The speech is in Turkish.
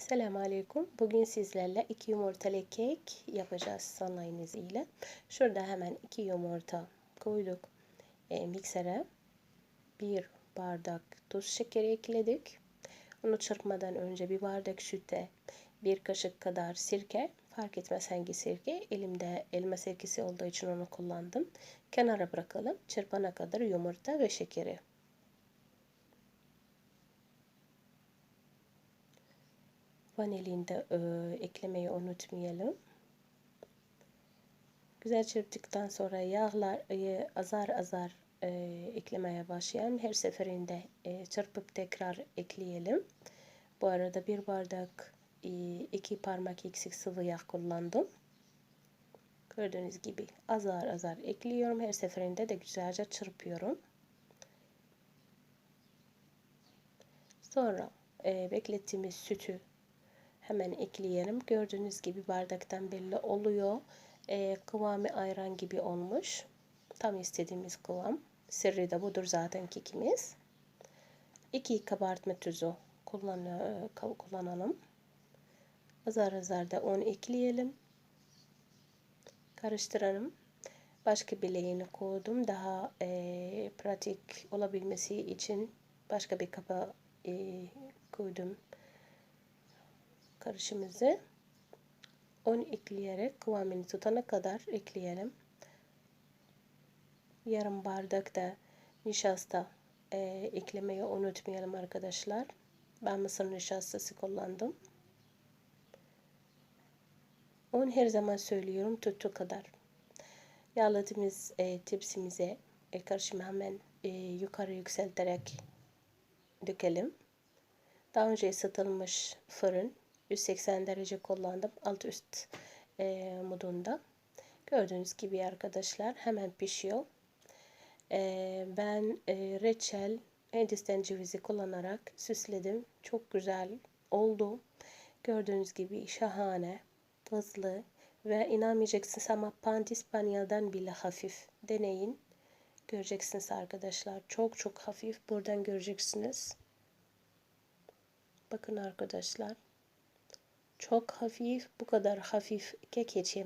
Selamun Aleyküm. Bugün sizlerle iki yumurtalı kek yapacağız Allah'ın ile. Şurada hemen iki yumurta koyduk e, miksere. Bir bardak tuz şekeri ekledik. Onu çırpmadan önce bir bardak süte, bir kaşık kadar sirke, fark etmez hangi sirke. Elimde elma sirkesi olduğu için onu kullandım. Kenara bırakalım. Çırpana kadar yumurta ve şekeri. Vanilini de e, eklemeyi unutmayalım. Güzel çırptıktan sonra yağlar e, azar azar e, eklemeye başlayalım. Her seferinde e, çırpıp tekrar ekleyelim. Bu arada bir bardak e, iki parmak eksik sıvı yağ kullandım. Gördüğünüz gibi azar azar ekliyorum. Her seferinde de güzelce çırpıyorum. Sonra e, beklettiğimiz sütü hemen ekleyelim. Gördüğünüz gibi bardaktan belli oluyor. E, kıvamı ayran gibi olmuş. Tam istediğimiz kıvam. Sırrı da budur zaten kekimiz. 2 kabartma tuzu kullan, kullanalım. Azar azar da un ekleyelim. Karıştıralım. Başka bileğini koydum. Daha e, pratik olabilmesi için başka bir kaba e, koydum karışımızı un ekleyerek kıvamını tutana kadar ekleyelim. Yarım bardak da nişasta e, eklemeyi unutmayalım arkadaşlar. Ben mısır nişastası kullandım. Un her zaman söylüyorum tuttu kadar. Yağladığımız e, tepsimize e, karışımı hemen e, yukarı yükselterek dökelim. Daha önce ısıtılmış fırın 180 derece kullandım. Alt üst e, modunda. Gördüğünüz gibi arkadaşlar hemen pişiyor. E, ben e, reçel Hindistan cevizi kullanarak süsledim. Çok güzel oldu. Gördüğünüz gibi şahane, hızlı ve inanmayacaksınız ama pandispanya'dan bile hafif. Deneyin. Göreceksiniz arkadaşlar. Çok çok hafif. Buradan göreceksiniz. Bakın arkadaşlar. Çok hafif, bu kadar hafif kek hiç.